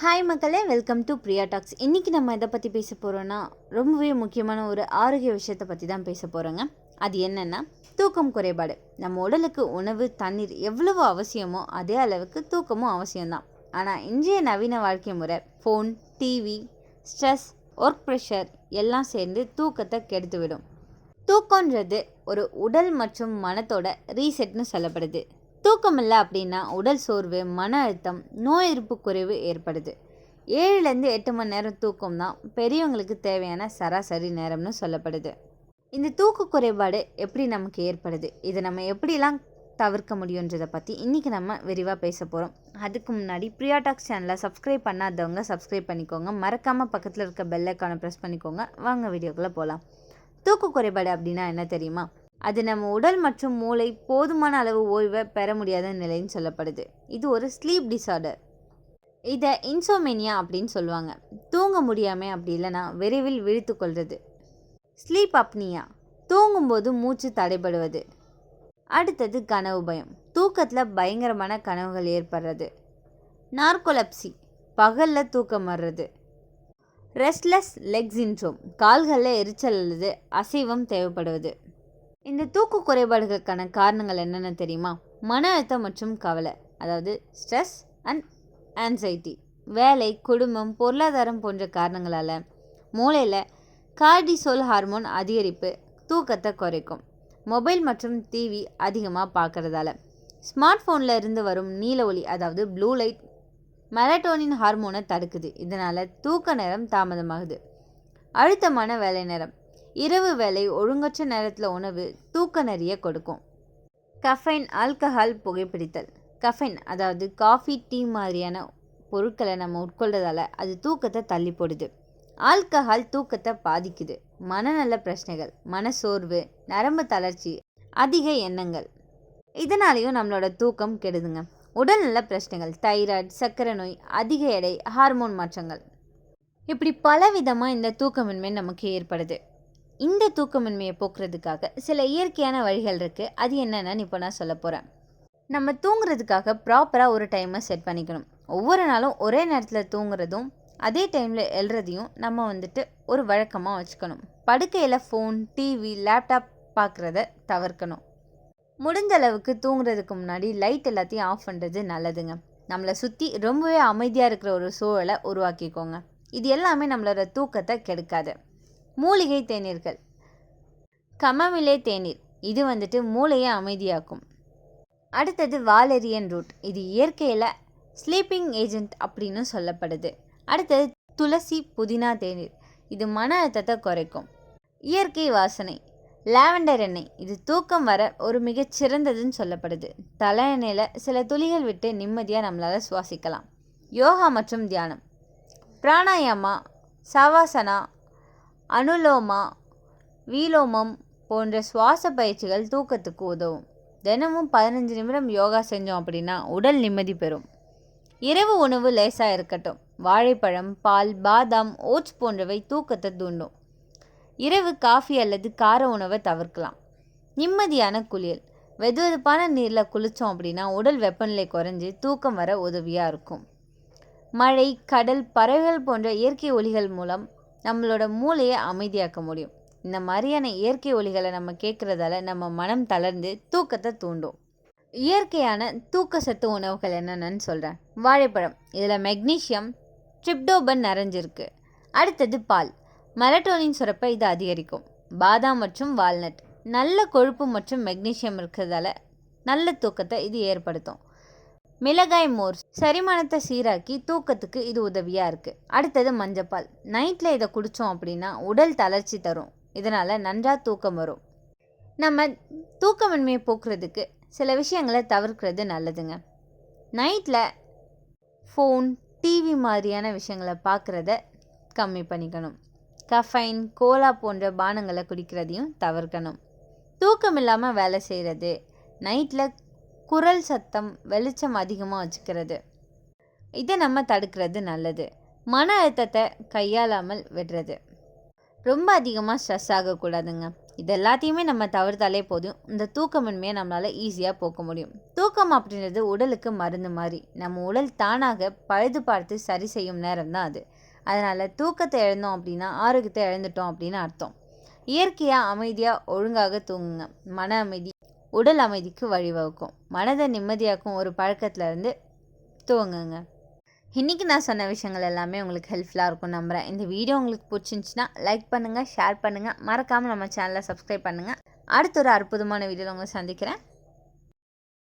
Hi மக்களே welcome to Priya tax இன்றைக்கி நம்ம எதை பற்றி பேச போகிறோன்னா ரொம்பவே முக்கியமான ஒரு ஆரோக்கிய விஷயத்தை பற்றி தான் பேச போகிறோங்க அது என்னென்னா தூக்கம் குறைபாடு. நம்ம உடலுக்கு உணவு தண்ணீர் எவ்வளவு அவசியமோ அதே அளவுக்கு தூக்கமும் அவசியம்தான். ஆனால் இன்றைய நவீன வாழ்க்கை முறை phone TV stress work pressure எல்லாம் சேர்ந்து தூக்கத்தை கெடுத்துவிடும். தூக்கன்றது ஒரு உடல் மற்றும் மனத்தோட ரீசெட்னு சொல்லப்படுது. தூக்கம் இல்லை அப்படின்னா உடல் சோர்வு மன அழுத்தம் நோய் எதிர்ப்பு குறைவு ஏற்படுது. ஏழுலேருந்து எட்டு மணி நேரம் தூக்கம் தான் பெரியவங்களுக்கு தேவையான சராசரி நேரம்னு சொல்லப்படுது. இந்த தூக்க குறைபாடு எப்படி நமக்கு ஏற்படுது? இதை நம்ம எப்படிலாம் தவிர்க்க முடியுன்றதை பற்றி இன்றைக்கி நம்ம விரிவாக பேச போகிறோம் அதுக்கு முன்னாடி பிரியா டாக்ஸ் சேனலை சப்ஸ்கிரைப் பண்ணாதவங்க சப்ஸ்கிரைப் பண்ணிக்கோங்க. மறக்காமல் பக்கத்தில் இருக்க பெல் ஐக்கானை ப்ரெஸ் பண்ணிக்கோங்க. வாங்க வீடியோக்குள்ளே போகலாம் தூக்க குறைபாடு அப்படின்னா என்ன தெரியுமா? அது நம்ம உடல் மற்றும் மூளை போதுமான அளவு ஓய்வை பெற முடியாத நிலைன்னு சொல்லப்படுது. இது ஒரு ஸ்லீப் டிசார்டர் இதை இன்சோமேனியா அப்படின்னு சொல்லுவாங்க. தூங்க முடியாமல் அப்படி இல்லைன்னா விரைவில் விழித்து கொள்வது. ஸ்லீப் அப்னியா தூங்கும்போது மூச்சு தடைபடுவது. அடுத்தது கனவு பயம். தூக்கத்தில் பயங்கரமான கனவுகள் ஏற்படுறது. நார்கோலப்சி பகலில் தூக்கம் வர்றது. ரெஸ்ட்லெஸ் லெக் சின்ட்ரோம் கால்களில் எரிச்சல் அல்லது அசைவம் தேவைப்படுவது. இந்த தூக்க குறைபாடுகளுக்கான காரணங்கள் என்னென்ன தெரியுமா? மன அழுத்தம் மற்றும் கவலை அதாவது ஸ்ட்ரெஸ் அண்ட் ஆன்சைட்டி வேலை குடும்பம் பொருளாதாரம் போன்ற காரணங்களால் மூளையில் கார்டிசோல் ஹார்மோன் அதிகரிப்பு தூக்கத்தை குறைக்கும். மொபைல் மற்றும் டிவி அதிகமாக பார்க்குறதால. ஸ்மார்ட் ஃபோனில் இருந்து வரும் நீல ஒளி அதாவது ப்ளூ லைட் மெலட்டோனின் ஹார்மோனை தடுக்குது. இதனால் தூக்க நேரம் தாமதமாகுது. அழுத்தமான வேலை நேரம் இரவு வேலை ஒழுங்கற்ற நேரத்தில் உணவு தூக்க நிறைய கொடுக்கும். கஃபைன் ஆல்கஹால் புகைப்பிடித்தல். கஃபைன் அதாவது காஃபி டீ மாதிரியான பொருட்களை நம்ம உட்கொள்றதால அது தூக்கத்தை தள்ளி போடுது. ஆல்கஹால் தூக்கத்தை பாதிக்குது. மனநல பிரச்சனைகள் மனசோர்வு நரம்பு தளர்ச்சி அதிக எண்ணங்கள். இதனாலேயும் நம்மளோட தூக்கம் கெடுதுங்க. உடல்நல பிரச்சனைகள் தைராய்டு சர்க்கரை நோய் அதிக எடை ஹார்மோன் மாற்றங்கள். இப்படி பல விதமாக இந்த தூக்கமின்மை நமக்கு ஏற்படுது. இந்த தூக்கமின்மையை போக்குறதுக்காக சில இயற்கையான வழிகள் இருக்குது அது என்னென்னு இப்போ நான் சொல்ல போகிறேன் நம்ம தூங்குறதுக்காக ப்ராப்பராக ஒரு டைமை செட் பண்ணிக்கணும். ஒவ்வொரு நாளும் ஒரே நேரத்தில் தூங்குறதும் அதே டைமில் எழுறதையும் நம்ம வந்துட்டு ஒரு வழக்கமாக வச்சுக்கணும். படுக்கையில் ஃபோன் டிவி லேப்டாப் பார்க்குறத தவிர்க்கணும். முடிஞ்ச அளவுக்கு தூங்குறதுக்கு முன்னாடி லைட் எல்லாத்தையும் ஆஃப் பண்ணுறது நல்லதுங்க. நம்மளை சுற்றி ரொம்பவே அமைதியாக இருக்கிற ஒரு சூழலை உருவாக்கிக்கோங்க. இது எல்லாமே நம்மளோட தூக்கத்தை கெடுக்காது. மூலிகை தேநீர்கள். கமமிலே தேநீர். இது வந்துட்டு மூளையை அமைதியாக்கும். அடுத்தது வாலெரியன் ரூட். இது இயற்கையில் ஸ்லீப்பிங் ஏஜென்ட் அப்படின்னு சொல்லப்படுது. அடுத்தது துளசி புதினா தேநீர். இது மன அழுத்தத்தை குறைக்கும். இயற்கை வாசனை. லாவெண்டர் எண்ணெய். இது தூக்கம் வர ஒரு மிகச் சிறந்ததுன்னு சொல்லப்படுது. தலை எண்ணெயில் சில துளிகள் விட்டு நிம்மதியாக நம்மளால் சுவாசிக்கலாம். யோகா மற்றும் தியானம். பிராணாயாமா சவாசனா அனுலோமா வீலோமம் போன்ற சுவாச பயிற்சிகள் தூக்கத்துக்கு உதவும். தினமும் பதினஞ்சு நிமிடம் யோகா செஞ்சோம் அப்படின்னா உடல் நிம்மதி பெறும். இரவு உணவு லேசாக இருக்கட்டும். வாழைப்பழம் பால் பாதாம் ஓட்ஸ் போன்றவை தூக்கத்தை தூண்டும். இரவு காஃபி அல்லது கார உணவை தவிர்க்கலாம். நிம்மதியான குளியல். வெதுவெதுப்பான நீரில் குளித்தோம் அப்படின்னா உடல் வெப்பநிலை குறைஞ்சி தூக்கம் வர உதவியாக இருக்கும். மழை கடல் பறவைகள் போன்ற இயற்கை ஒலிகள் மூலம் நம்மளோட மூளையை அமைதியாக்க முடியும். இந்த மாதிரியான இயற்கை ஒலிகளை நம்ம கேட்குறதால நம்ம மனம் தளர்ந்து தூக்கத்தை தூண்டும். இயற்கையான தூக்க சத்து உணவுகள் என்னென்னு சொல்கிறேன் வாழைப்பழம் இதில் மெக்னீஷியம் ட்ரிப்டோபன் நிறைஞ்சிருக்கு. அடுத்தது பால். மெலட்டோனின் சுரப்பை இது அதிகரிக்கும். பாதாம் மற்றும் வால்நட். நல்ல கொழுப்பு மற்றும் மெக்னீஷியம் இருக்கிறதால நல்ல தூக்கத்தை இது ஏற்படுத்தும். மிளகாய் மோர் செரிமானத்தை சீராக்கி தூக்கத்துக்கு இது உதவியாக இருக்குது அடுத்தது மஞ்சப்பால். நைட்டில் இதை குடித்தோம் அப்படின்னா உடல் தளர்ச்சி தரும். இதனால் நன்றாக தூக்கம் வரும். நம்ம தூக்கமின்மையை போக்குறதுக்கு சில விஷயங்களை தவிர்க்கிறது நல்லதுங்க. நைட்டில் ஃபோன் டிவி மாதிரியான விஷயங்களை பார்க்குறத கம்மி பண்ணிக்கணும். கஃபைன் கோலா போன்ற பானங்களை குடிக்கிறதையும் தவிர்க்கணும். தூக்கம் இல்லாமல் வேலை செய்கிறது நைட்டில் குரல் சத்தம் வெளிச்சம் அதிகமாக வச்சுக்கிறது. இதை நம்ம தடுக்கிறது நல்லது. மன அழுத்தத்தை கையாளாமல் விடுறது. ரொம்ப அதிகமாக ஸ்ட்ரெஸ் ஆகக்கூடாதுங்க. இது எல்லாத்தையுமே நம்ம தவிர்த்தாலே போதும். இந்த தூக்கமின்மையை நம்மளால் ஈஸியாக போக்க முடியும். தூக்கம் அப்படின்றது உடலுக்கு மருந்து மாதிரி. நம்ம உடல் தானாக பழுது பார்த்து சரி செய்யும் நேரம் தான் அது. அதனால் தூக்கத்தை இழந்தோம் அப்படின்னா ஆரோக்கியத்தை இழந்துட்டோம் அப்படின்னு அர்த்தம். இயற்கையாக அமைதியாக ஒழுங்காக தூங்குங்க. மன அமைதி உடல் அமைதிக்கு வழிவகுக்கும். மனதை நிம்மதியாக்கும் ஒரு பழக்கத்துலேருந்து துவங்குங்க. இன்றைக்கி நான் சொன்ன விஷயங்கள் எல்லாமே உங்களுக்கு ஹெல்ப்ஃபுல்லாக இருக்கும் நம்புகிறேன் இந்த வீடியோ உங்களுக்கு பிடிச்சிருந்துச்சின்னா லைக் பண்ணுங்கள் ஷேர் பண்ணுங்கள் மறக்காமல் நம்ம சேனலை சப்ஸ்கிரைப் பண்ணுங்கள் அடுத்த ஒரு அற்புதமான வீடியோவில் உங்களை சந்திக்கிறேன்.